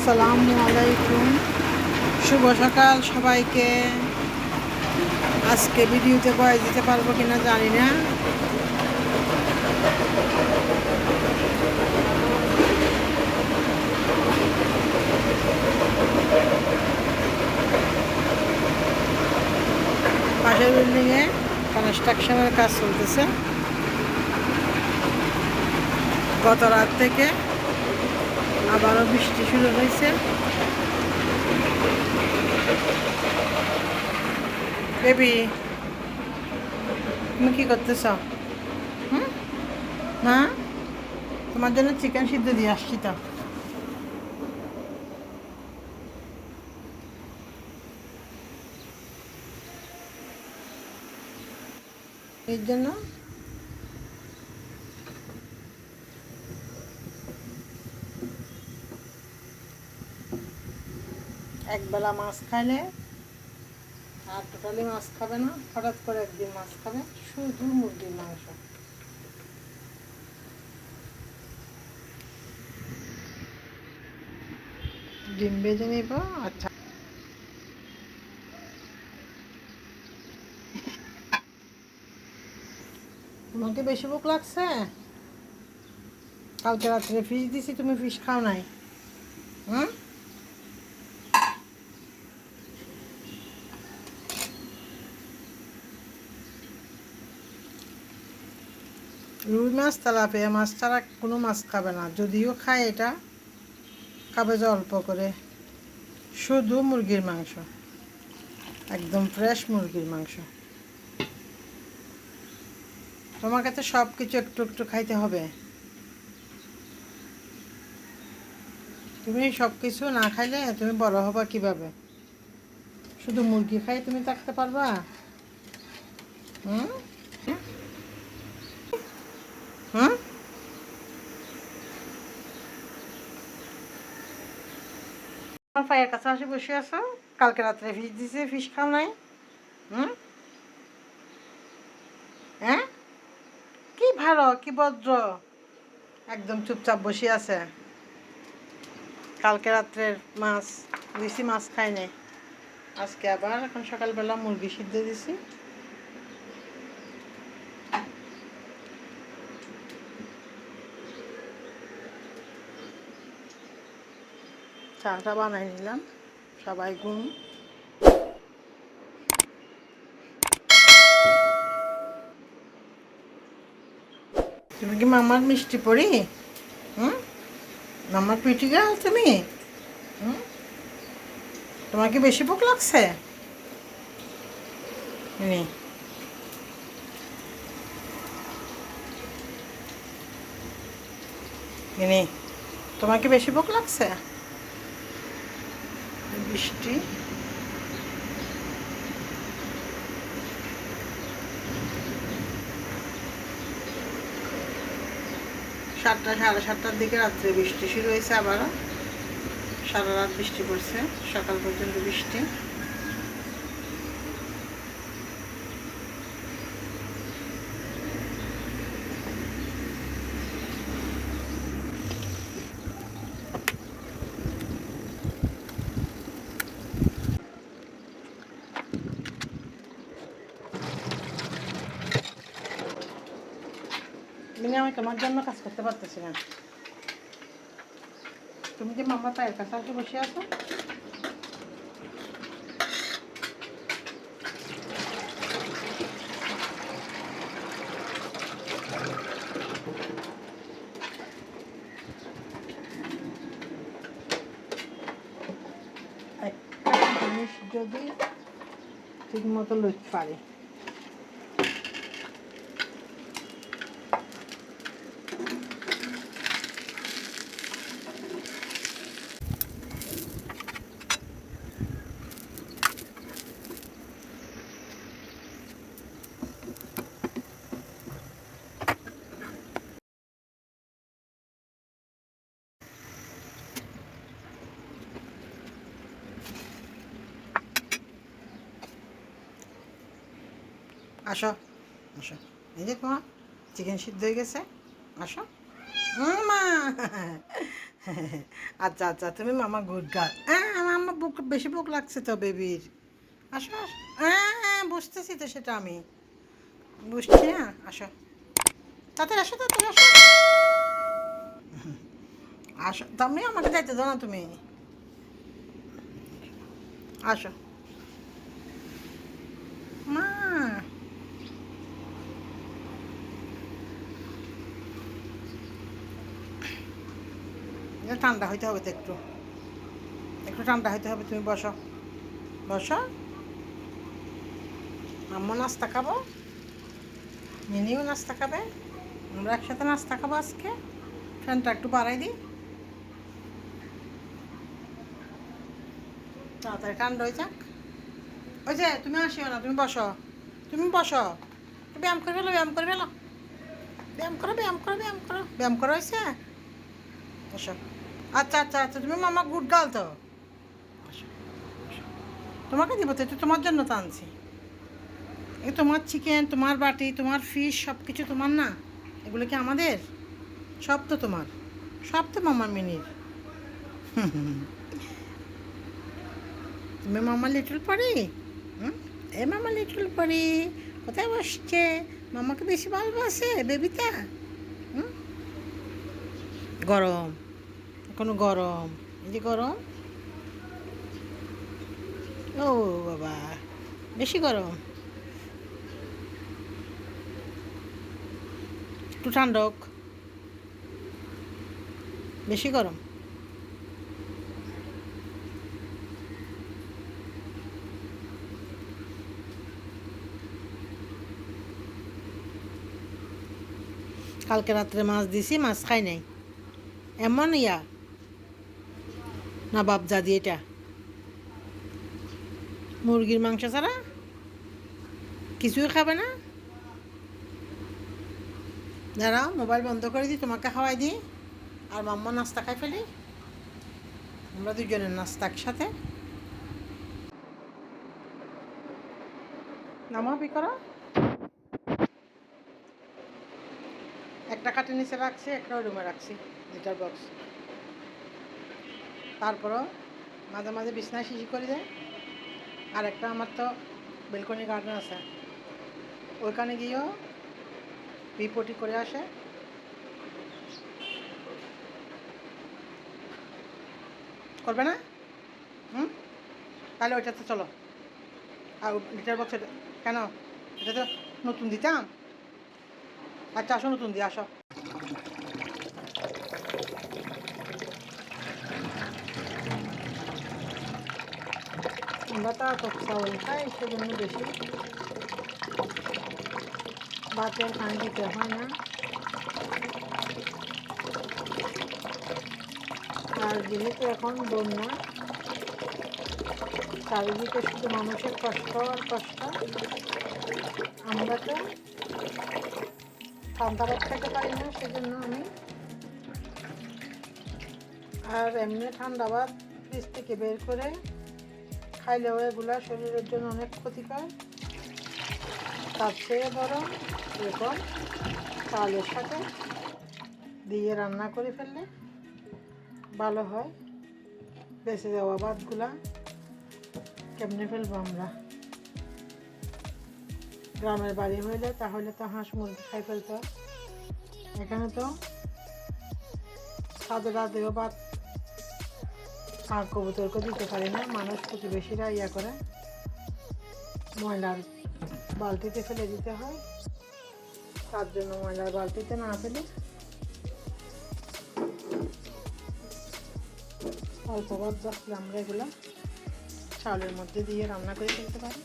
আসসালামু আলাইকুম। শুভ সকাল সবাইকে। আজকে ভিডিওতে বয়স দিতে পারব কিনা জানি না। পাশের বিল্ডিংয়ে কনস্ট্রাকশনের কাজ চলতেছে। গত রাত থেকে আবারও বৃষ্টি শুরু হয়েছে। বেবি তুমি কি করতেছ? হুম? না তোমার জন্য চিকেন সিদ্ধ দিয়ে আসছি তো। এর জন্য একবেলা মাছ খাইলে আর টোটালি মাছ খাবে না, হঠাৎ করে একদিন মাছ খাবে, শুধু মুরগির মাংস। ডিম ভেজে নিব আচ্ছা। তোমাকে বেশি ভোক লাগছে? কালকে রাত্রে ফিশ দিছি, তুমি ফিশ খাও নাই। হুম? মাছ তেলাপিয়া মাছ ছাড়া কোনো মাছ খাবে না। যদিও খায় এটা, খাবে যে অল্প করে। শুধু মুরগির মাংস। একদম ফ্রেশ মুরগির মাংস। তোমাকে তো সব কিছু একটু একটু খাইতে হবে। তুমি সব কিছু না খাইলে তুমি বড় হবা কীভাবে? শুধু মুরগি খাই তুমি থাকতে পারবা? হুম? পায়ের কাছাকাছি বসে আছো? কালকে রাত্রে ফিস দিছে, ফিস খাও নাই। হুম? হ্যাঁ? কি ভালো, কি ভদ্র। একদম চুপচাপ বসে আছে। কালকে রাত্রের মাছ দিছি মাছ খাই নাই। আজকে আবার এখন সকালবেলা মুরগি সিদ্ধ দিছি। চাটা বানাই নিলাম। সবাই ঘুম। তুমি কি মামার মিষ্টি পড়ি হুম? মামার গাল তুমি? হুম? তোমার কি বেশি ভোক লাগছে। নে। তোমার কি বেশি ভোক লাগছে? বৃষ্টি। সাতটা, সাড়ে সাতটার দিকে রাত্রে বৃষ্টি শুরু হয়েছে আবারও। সারা রাত বৃষ্টি পড়ছে, সকাল পর্যন্ত বৃষ্টি। মিনি আমি তোমার জন্য কাজ করতে পারতেছি না। তুমি যে মামা পায়ের কাছে আসে বসে আছো? যদি ঠিক মতো লুট পারে। আসো আসো। এই যে তোমার চিকেন সিদ্ধ হয়ে গেছে, আসো। মা। আচ্ছা আচ্ছা তুমি মামা গুড গার্ল হ্যাঁ আমার বুক, বেশি বুক লাগছে তো বেবির আসো আসো। হ্যাঁ হ্যাঁ বুঝতেছি তো সেটা আমি। বুঝছি না আসো। তাড়াতাড়ি আসো তাড়াতাড়ি আসো। আসো, তুমি আমাকে যাইতে দাও না তুমি। আসো। মা। এটা ঠান্ডা হইতে হবে তো একটু। একটু ঠান্ডা হইতে হবে, তুমি বসো। বসো। আম্মু নাস্তা খাব। মিনিও নাস্তা খাবে। আমরা একসাথে নাস্তা খাব আজকে। ফ্যানটা একটু বাড়াই দিই। তাড়াতাড়ি ঠান্ডা হয়ে যাক। ওই যে, তুমি আসিও না, তুমি বসো। তুমি বসো। ব্যায়াম করে ফেলো, ব্যায়াম করে ফেলো। ব্যায়াম করো ব্যায়াম করো ব্যায়াম করো। ব্যায়াম করো হয়েছে? বসো। আচ্ছা আচ্ছা আচ্ছা তুমি মামা গুড গার্ল তো। তোমাকে দিব তো তোমার জন্য তো আনছি। এই তোমার চিকেন তোমার বাটি, তোমার ফিশ সব কিছু তোমার না? এগুলো কি আমাদের? সব তো তোমার। সব তো মামার মিনির। তুমি মামা লিটল পরি? এ মামা লিটল পরি, কোথায় বসছে? মামাকে বেশি ভালোবাসে হুম? গরম। এখনও গরম। এই যে গরম। ও বাবা, বেশি গরম। একটু ঠান্ডা হোক। বেশি গরম। কালকে রাত্রে মাছ দিছি, মাছ খাই নাই। এমন ইয়া না বাপ জাদি এটা? মুরগির মাংস ছাড়া? কিছুই খাবে না? দাঁড়াও, মোবাইল বন্ধ করে দিই, তোমাকে খাওয়াই দিই। আর মাম্মা নাস্তা খাই ফেলি। আমরা দুজনের নাস্তা একসাথে। নামা বি করো। একটা কাঠের নিচে রাখছি, একটা রুমে রাখছি লিটার বক্স তারপরও মাঝে মাঝে বিছনায় শিশি করে দেয় আর একটা আমার তো বেলকনি গার্ডেন আছে। ওইখানে গিয়েও বিপটি করে আসে। করবে না? হুম? তাহলে ওইটাতে চলো। আর লিটার বক্স কেন? এটা তো নতুন দিতাম? আচ্ছা আসো নতুন দিয়ে, আসো। আমরা তো টক চাউল খাই সেজন্য বেশি। ভাতের পানি দিতে হয় না। আর যেহেতু এখন বন্যা চারিদিকে শুধু মানুষের কষ্ট আর কষ্ট। আমরা তো ঠান্ডা ভাত পারি না, সেজন্য আমি আর এমনি ঠান্ডা ভাত ফ্রিজ থেকে বের করে খাইলেও এগুলা শরীরের জন্য অনেক ক্ষতিকর। তার চেয়ে বরং এরকম চালের সাথে দিয়ে রান্না করে ফেললে ভালো হয়। বেঁচে যাওয়া ভাতগুলা কেমনে ফেলব আমরা? গ্রামের বাড়ি হইলে তাহলে তো হাঁস মুরগি খাই ফেলতো এখানে তো সাদে রাতেও ভাত আর কবুতরকে দিতে পারি না, মানুষ প্রতিবেশীরা ইয়া করে। ময়লার বালতিতে ফেলে দিতে হয়। তার জন্য ময়লার বালতিতে না ফেলে। অল্প রাখলে আমরা এগুলো চাউলের মধ্যে দিয়ে রান্না করে ফেলতে পারি।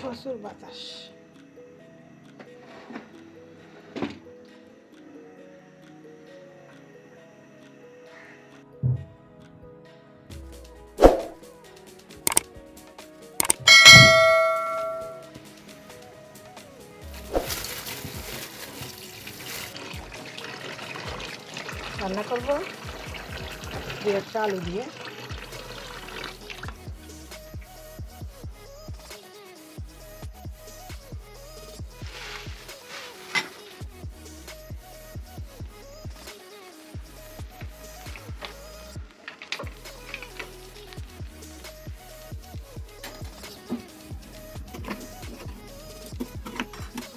প্রচুর বাতাস। রান্না করব দু একটা আলু দিয়ে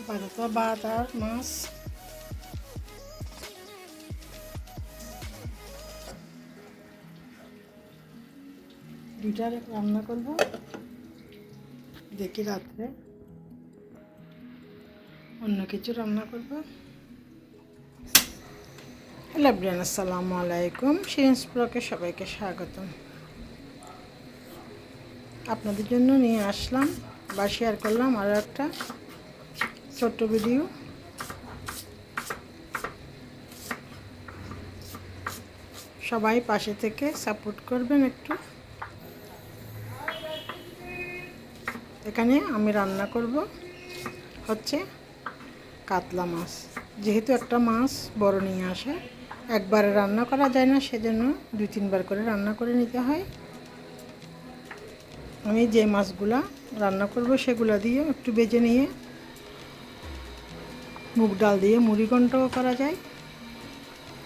আপাতত বাত আর মাছ দুইটা রান্না করব। দেখি রাত্রে অন্য কিছু রান্না করব। হ্যালো ব্রিয়ান আসসালামু আলাইকুম। শিরিন্স ব্লকে সবাইকে স্বাগতম। আপনাদের জন্য নিয়ে আসলাম বা শেয়ার করলাম আরও একটা ছোট্ট ভিডিও সবাই পাশে থেকে সাপোর্ট করবেন একটু। এখানে আমি রান্না করব হচ্ছে কাতলা মাছ। যেহেতু একটা মাছ বড় নিয়ে আসে, একবারে রান্না করা যায় না, সেজন্য দুই তিনবার করে রান্না করে নিতে হয়। আমি যে মাছগুলা রান্না করব সেগুলো দিয়ে একটু বেজে নিয়ে মুগ ডাল দিয়ে মুড়ি করা যায়।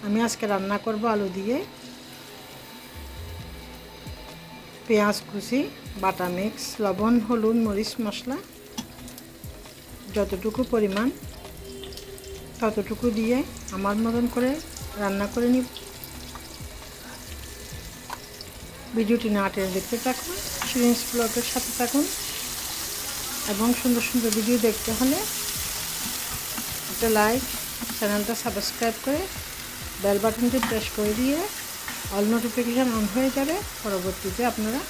আমি আজকে রান্না করব আলু দিয়ে। পেঁয়াজ কুচি, বাটা মিক্স, লবণ, হলুদ, মরিচ, মশলা, যতটুকু পরিমাণ, ততটুকু দিয়ে আমার মতন করে রান্না করে নিব। ভিডিওটি না দেখতে থাকুন, সিরিঞ্জ ব্লগের সাথে থাকুন এবং সুন্দর সুন্দর ভিডিও দেখতে হলে একটা লাইক, চ্যানেলটা সাবস্ক্রাইব করে বেল বাটনটি প্রেস করে দিয়ে অল নোটিফিকেশান অন হয়ে যাবে। পরবর্তীতে আপনারা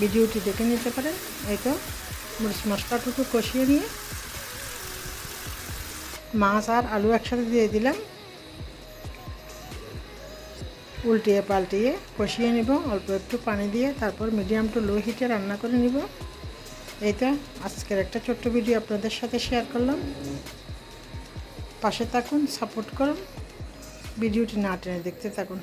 ভিডিওটি দেখে নিতে পারেন। এই তো, মরিচ মশলাটুকু কষিয়ে নিয়ে মাছ আর আলু একসাথে দিয়ে দিলাম। উল্টিয়ে পাল্টিয়ে কষিয়ে নিব। অল্প একটু পানি দিয়ে তারপর মিডিয়াম টু লো হিটে রান্না করে নিব। এইটা আজকের একটা ছোট্ট ভিডিও আপনাদের সাথে শেয়ার করলাম। পাশে থাকুন সাপোর্ট করুন। ভিডিওটি না টেনে দেখতে থাকুন।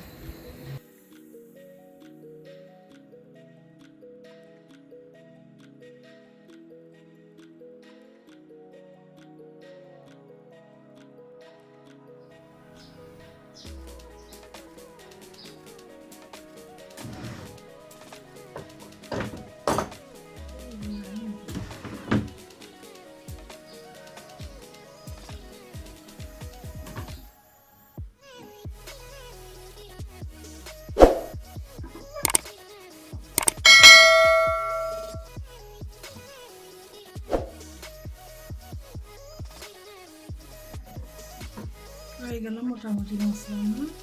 হয়ে গেল মোটামুটি মশলা